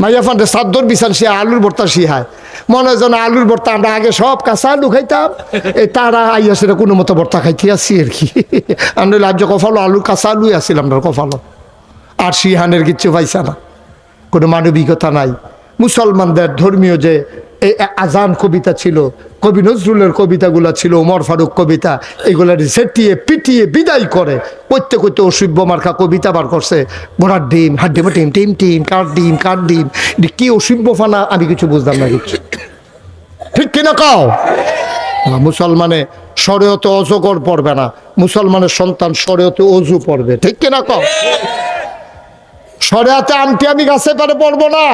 মাইয়া ফান্ডে সাদ্দর বিছান সে আলুর ভর্তা শিহায়। মনে হয় যেন আলুর ভর্তা, আমরা আগে সব কাঁচা আলু খাইতাম, এই তারা আইয়া সেটা কোনো মতো ভর্তা খাইতে আসছি আর কি। আমরা লাজ্য কফালো আলুর কাঁচা আলুই আসছিলাম আমরা কফালো আর শিহানের কিচ্ছু পাইছে না। কোনো মানবিকতা নাই। মুসলমানদের ধর্মীয় যে এই আজান কবিতা ছিল কবি নজরুলের কবিতাগুলো ছিল, ওমর ফারুক কবিতা এগুলো সেটিয়ে পিটিয়ে বিদায় করে। করতে করতে অসভ্য মার্কা কবিতা বার করছে ঘোড়ার ডিম হাট ডিম টিম টিম টিম কার ডিম কার ডিম কি অসভ্য ফানা, আমি কিছু বুঝলাম না কিছু। ঠিক কিনা কাও? মুসলমানে সরেয়তে অজগর পড়বে না, মুসলমানের সন্তান সরেয়তে অজু পড়বে, ঠিক কিনা কও? সরেয়াতে আনটি আমি গাছে পারে পড়ব না।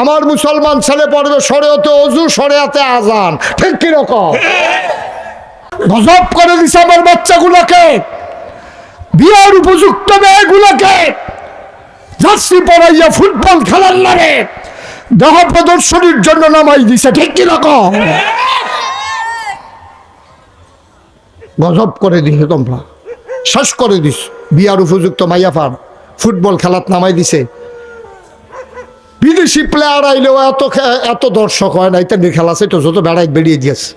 আমার মুসলমান ছেলে পড়বে সরেয়াতে অজু সরেয়াতে আজান। ঠিক কীরকম গজব করে দিছে আমার বাচ্চাগুলোকে। বিয়ার উপযুক্ত মেয়েগুলোকে। জার্সি পড়াইয়া ফুটবল খেলার লাগে দেহ প্রদর্শনীর জন্য নামাই দিছে, ঠিক কীরকম গজব করে দিছে তোমরা। শেষ করে দিস বিয়ার উপযুক্ত মাইয়া ফান ফুটবল খেলাত নামাই দিছে। বিদেশি প্লেয়ার আইলেও এত এত দর্শক হয় না, ইত্যাদি খেলা আছে, তো যত বেড়াই বেরিয়ে দিয়েছে।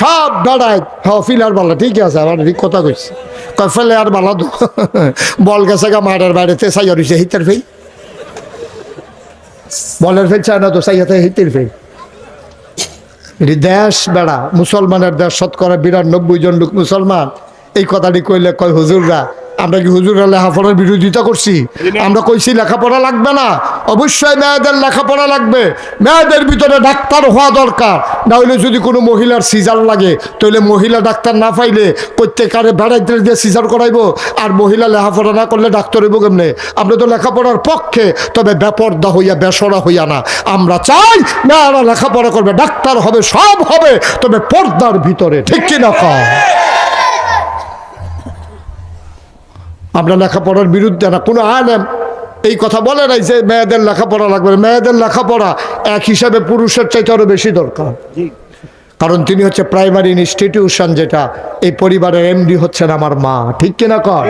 সব বেড়াই হ্যাঁ ফিলার বালা ঠিক আছে আমার ঠিক কথা কইছে। কয় ফেলে বালা তো। বল গেছে গা, মাঠের বাইরেতে সাইয়া রয়েছে হিতের ফেই। বলের ফেল চায় না তো সাইয়াতে হিতের ফেই। এটি দেশ বেড়া, মুসলমানের দেশ শতকরা বিরানব্বই জন লোক মুসলমান। এই কথাটি কইলে কয়, হুজুররা আমরা কি হুজুররা লেখাপড়ার বিরোধিতা করছি? আমরা কইছি লেখাপড়া লাগবে না। অবশ্যই মেয়েদের লেখাপড়া লাগবে। মেয়েদের ভিতরে ডাক্তার হওয়া দরকার। না হলে যদি কোনো মহিলার সিজার লাগে তাহলে মহিলা ডাক্তার না পাইলে প্রত্যেকারে বেড়াইতে দিয়ে সিজার করাইবো। আর মহিলা লেখাপড়া না করলে ডাক্তার হইব কেমনে? আমরা তো লেখাপড়ার পক্ষে তবে বেপর্দা হইয়া বেসরা হইয়া না। আমরা চাই মেয়েরা লেখাপড়া করবে ডাক্তার হবে সব হবে তবে পর্দার ভিতরে ঠিক কিনা কম আমরা লেখাপড়ার বিরুদ্ধে না কোনো আলেম এই কথা বলে নাই যে মেয়েদের লেখাপড়া লাগবে। মেয়েদের লেখাপড়া এক হিসাবে পুরুষের চাইতে আরও বেশি দরকার। কারণ তিনি হচ্ছে প্রাইমারি ইনস্টিটিউশন যেটা এই পরিবারের এমডি হচ্ছেন আমার মা। ঠিক কিনা কর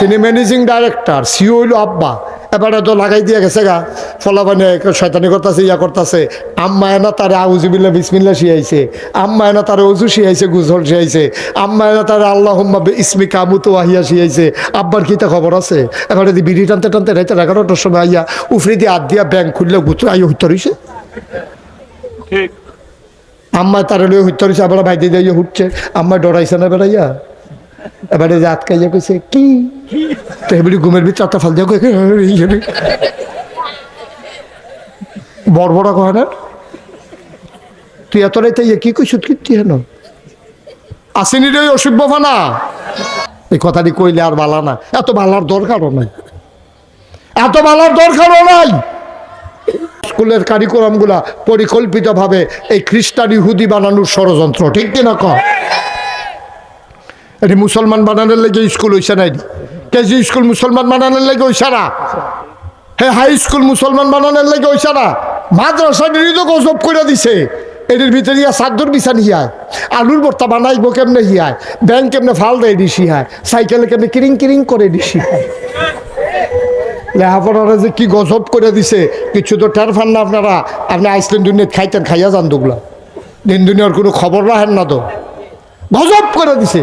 তিনি ম্যানেজিং ডাইরেক্টর সিও হইল আব্বা। এবারে তো লাগাই দিয়ে গেছে গা। ফলা ফলাবানে শয়তানি করতেছে ইয়া করতেছে। আম্মা এনা তারে আউজিবিল্লা বিসমিল্লা শিয়াইছে। আম্মা এনা তারে অজু শিয়াইছে গুজল শিয়াইছে। আম্মা এনা তারে আল্লাহ ইসমি কামুতো আহিয়া শিয়াইছে। আব্বার কি তা খবর আছে? এবারে যদি বিড়ি টানতে টানতে রাইতে এগারোটার সময় আইয়া উফরি দিয়ে আদ দিয়া ব্যাংক খুললে গুতরে আইয়া হইতে রইছে ঠিক। আম্মা তারা লয়ে হইতে রইছে আবার বাইতে দিয়ে উঠছে আম্মা ডরাইছে না বেড়াইয়া? এবারে যে আটকাইয়া কইছে কি? তো এবারে ঘুমের ভিতরে চারটা ফাল দিয়া কয়ে বড় বড় কয় না? তুই এত রাইতে ইয়ে কি কইছ কীর্তি হেন? আসেনি রে অসভ্য ফানা এই কথাটি কইলে আর বালা না। এত বালার দরকারও নাই। এত বালার দরকারও নাই। স্কুলের কারিকুলামগুলা পরিকল্পিতভাবে এই খ্রিস্টান ইহুদি বানানোর ষড়যন্ত্র ঠিক কিনা ক এটি মুসলমান বানানোর লেগে স্কুল হইছে নাই কেজি স্কুল মুসলমান বানানোর লেগে হইছে না? হে হাই স্কুল মুসলমান বানানোর লেগে হইছে না? মাদ্রাসা তো গজব করে দিছে। এটির ভিতরে ইয়া সাদ্দুর বিছান হিয়ায়। আলুর ভর্তা বানাইবো কেমনে হিয়ায়? ব্যাংক কেমনে ফাল দেয় দিছি হায় সাইকেলে কেমনে কিরিং কিরিং করে দিছি হায় লেখাপড়ারা যে কি গজব করে দিছে, কিছু তো টের ফান না আপনারা। আপনি আইসল্যান্ড দুনিয়া খাইতেন, খাইয়া যান দুগুলা। দিন দুনিয়ার কোনো খবর রাখেন না তো। গজব করে দিছে।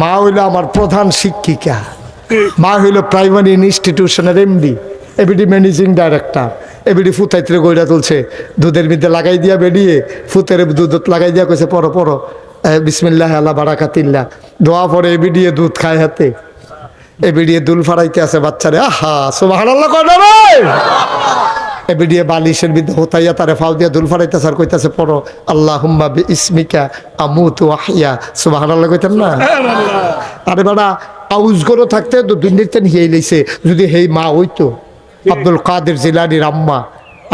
মা হইল আমার প্রধান শিক্ষিকা। মা হইল primary ইনস্টিটিউশনের MD ABD managing director ABD ফুতাইতে গইরা তুলছে, দুধের মধ্যে লাগাই দিয়া বেরিয়ে ফুতের দুধ লাগাই দিয়া কইছে, পড়ো পড়ো। বিসমিল্লাহ, আল্লাহ বারাকাতিল্লাহ। দোয়া পরে এবিডিয়ে দুধ খায় হাতে। এ বেরিয়ে দুল ফাড়াইতে আছে বাচ্চারে। আহা সুবাহান আল্লাহ কয় না রে এ বেরিয়ে বালিশের বিদ্ধ হতাইয়া তারে ফাউ দিয়া দুল ফাড়াইতে স্যার কইতাছে পড়ো আল্লাহ হুম্মা বি ইসমিকা আমু তু আহিয়া সুবাহান আল্লাহ কইতেন না? আরে বাড়া আউজ করে থাকতে তো দুর্নীতিন হিয়ে লইছে যদি হেই মা হইতো। আব্দুল কাদের জিলানির আম্মা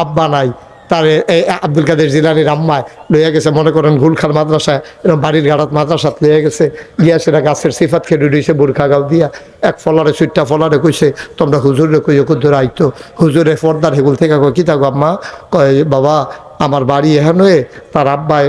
আব্বা নাই। তার এই আব্দুল কাদের জিলানির আম্মায় লইয়া গেছে, মনে করেন গুলখার মাদ্রাসায় এরকম বাড়ির গাড়াত মাদ্রাসাত লইয়া গেছে, গিয়া সেটা গাছের সিফাত খেয়ে ডুডিয়েছে বুরখা গাও দিয়া, এক ফলারে সুইটটা ফলারে কইছে, তোমরা হুজুরে কই কুদ্দুর আইতো, হুজুরে ফর্দার হেগুল থেকে কী থাকো আম্মা? কয়, বাবা, আমার বাড়ি এখানে তার আব্বায়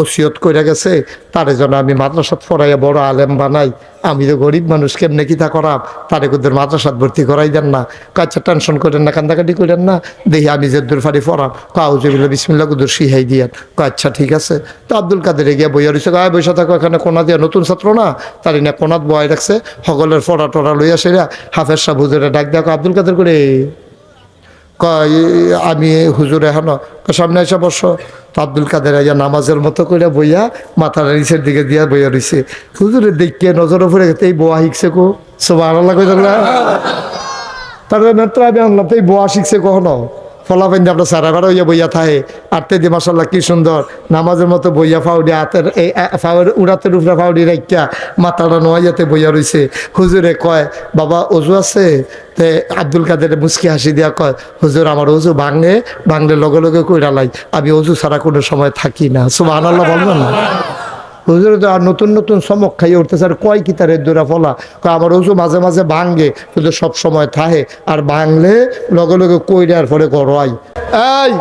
ওসিয়ত করে গেছে, তারে জন্য আমি মাদ্রাসাত পড়াইয়া বড় আলেম বানাই। আমি তো গরিব মানুষ, কেমনে কি তা করাম? তারে কুদের মাদ্রাসাত ভর্তি করাই দেন না। কাচ্চা টেনশন করেন না, কান্দাকাটি করেন না। দেখি আমি যে দূর ফাড়ি পড়াম। কাউজবিল্লা বিসমিল্লা কুদুর শিহাই দিয়ান। আচ্ছা ঠিক আছে। তো আব্দুল কাদের গিয়া বইয়া রয়েছে গায়ে বসে থাকো, এখানে কোনা দিয়া নতুন ছাত্র না? তার না কোনাত বয় রাখছে, সকলের ফড়া টড়া লইয়া সেরা হাফের সাহ হুজুরে ডাক দেখো আব্দুল কাদের করে আমি হুজুর এখনও। সামনে এসে বসো। তো আব্দুল কাদের আইয়া নামাজের মতো করে বইয়া মাথার নিচের দিকে দিয়া বইয়া রইছে। হুজুরে দেখিয়ে নজর উপরে গেছে, এই বোয়া শিখছে কো? সব কই না? তারপরে মাত্র আমি আনলাম তো এই বোয়া শিখছে কখনো? ফলাফেন আপনার সারা বার হইয়া বইয়া থাহে। আটতে দি মাসাল্লাহ কি সুন্দর। নামাজের মতো বইয়া ফাউডি, হাতের এই ফাউর উড়াতের উপরে ফাউডি রাখিয়া মাথাটা নোয়াইয়াতে বইয়া রইছে। হুজুরে কয়, বাবা, অজু আছে? তে আব্দুল কাদের মুসকি হাসি দিয়া কয়, হুজুর, আমার অজু ভাঙে, ভাঙলে লগে লগে কইরা লাই। আমি অজু ছাড়া কোনো সময় থাকি না। সুবাহ আল্লাহ বলবেন না? হুজুরে তো আর নতুন নতুন চমক খাইয়ে উঠতেছে। আর কয় কি তার দূরা ফলা? আমার উজু মাঝে মাঝে ভাঙ্গে কিন্তু সব সময় থাহে। আর ভাঙলে লগে লগে কই কইরার পরে গড়াই এই!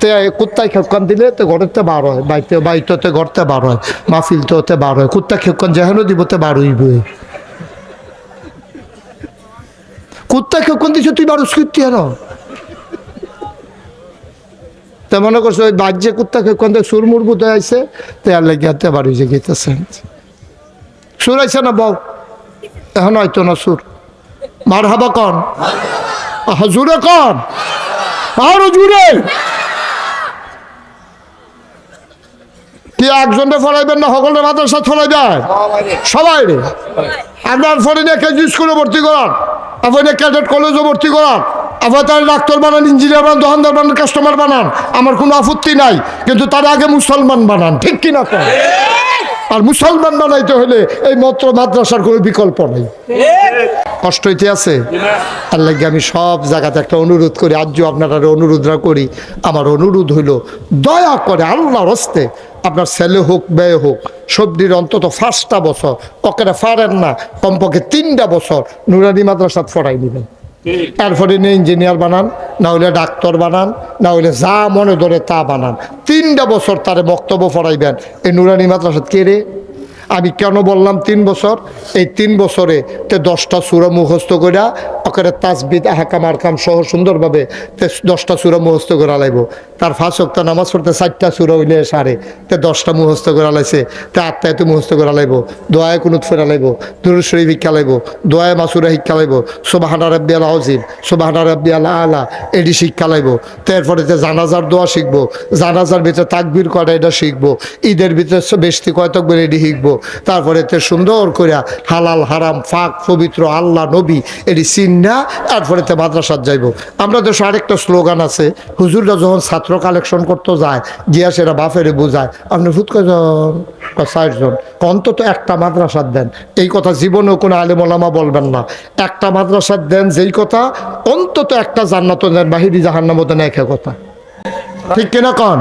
তে কুত্তায় খেপকান দিলে তো ঘরেতে বার হয়। বাইতে বাইতে ঘরতে বার হয়। মাহফিল তো ওতে বার হয়। কুত্তা খেপকান যেহেন দিব তে বার হইবে। কুত্তা খেপকান দিছে, তুই বারুস কীর্তি হেন তা মনে করছ ওই বাজ্যে কুত্তাকে কোন সুর মুরবুত আইছে? তো আর লেগে হাতে বাড়ি যে গেতেছে সুর আইছে না বউ? এখন হয়তো না সুর। মার হাবা কন? আহ, জুড়ে কন? আরও জুড়ে! কি একজনটা ফলাইবেন না সকলের মাদ্রাসা ফলাইবেন সবাই রে। আপনার ফোনে কেজি স্কুলে ভর্তি করান। আপনি ক্যাডেট কলেজে ভর্তি করান। আবার তার ডাক্তার বানান ইঞ্জিনিয়ার বানান, দোকানদার বানান কাস্টমার বানান, আমার কোনো আপত্তি নাই, কিন্তু তার আগে মুসলমান বানান, ঠিক কিনা কর আর মুসলমান বানাইতে হলে এই মত্র মাদ্রাসার কোনো বিকল্প নেই। কষ্ট হইতে আছে? আর লাগে আমি সব জায়গাতে একটা অনুরোধ করি আজও আপনারা অনুরোধরা করি, আমার অনুরোধ হইল, দয়া করে আল্লাহর হস্তে আপনার ছেলে হোক ব্যয় হোক সবজির অন্তত ফার্স্টটা বছর, ওকে ফারেন না, কমপক্ষে তিনটা বছর নুরানি মাদ্রাসাত ফরাই নেবেন এরপরে নিয়ে ইঞ্জিনিয়ার বানান, না হলে ডাক্তার বানান, না হইলে যা মনে ধরে তা বানান। তিনটা বছর তারে বক্তব্য পড়াইবেন। এই নুরানি মাদ্রাসাত কে রে? আমি কেন বললাম তিন বছর? এই তিন বছরে তে দশটা সুরা মুখস্থ কইরা ওখানে তাসবিদ হাকাম আরকাম সহ সুন্দরভাবে দশটা সুরা মুখস্থ করে লাইব তার ফাঁস অক্ত নামাজ পড়তে চারটা সুরা হইলে সারে তে দশটা মুহস্ত করে লাইছে তে আটটা এত মুখস্থ করে লাইব দোয়ায় কুনুত ফেরা লাইব দুরুদ শিক্ষা লাইব দোয়ায় মাসুরা শিক্ষা লাইব সোবাহানা রব্বি আল আজিম সোবাহানা রব্বি আল আলা এটি শিক্ষা লাইব তারপরে তে জানাজার দোয়া শিখব। জানাজার ভিতরে তাকবির করা এটা শিখব। ঈদের ভিতরে বেশি কয়তক বের এটি শিখব। তারপরে তে সুন্দর করে হালাল, হারাম, ফাঁক, পবিত্র আল্লাহ, নবী এটি চিন্না তারপরে তে মাদ্রাসার যাইব। আমরা দেশে আরেকটা স্লোগান আছে, হুজুররা যখন ছাত্র কালেকশন করতে যায়, গিয়া সেটা বাফেরে বোঝায়। আপনি ফুট কজন ষাটজন অন্তত একটা মাদ্রাসার দেন। এই কথা জীবনেও কোনো আলেমলামা বলবেন না। একটা মাদ্রাসার দেন যেই কথা, অন্তত একটা জান্নাত দেন, বাহিরি জাহান্নামত নেয় কথা। ঠিক কিনা কন?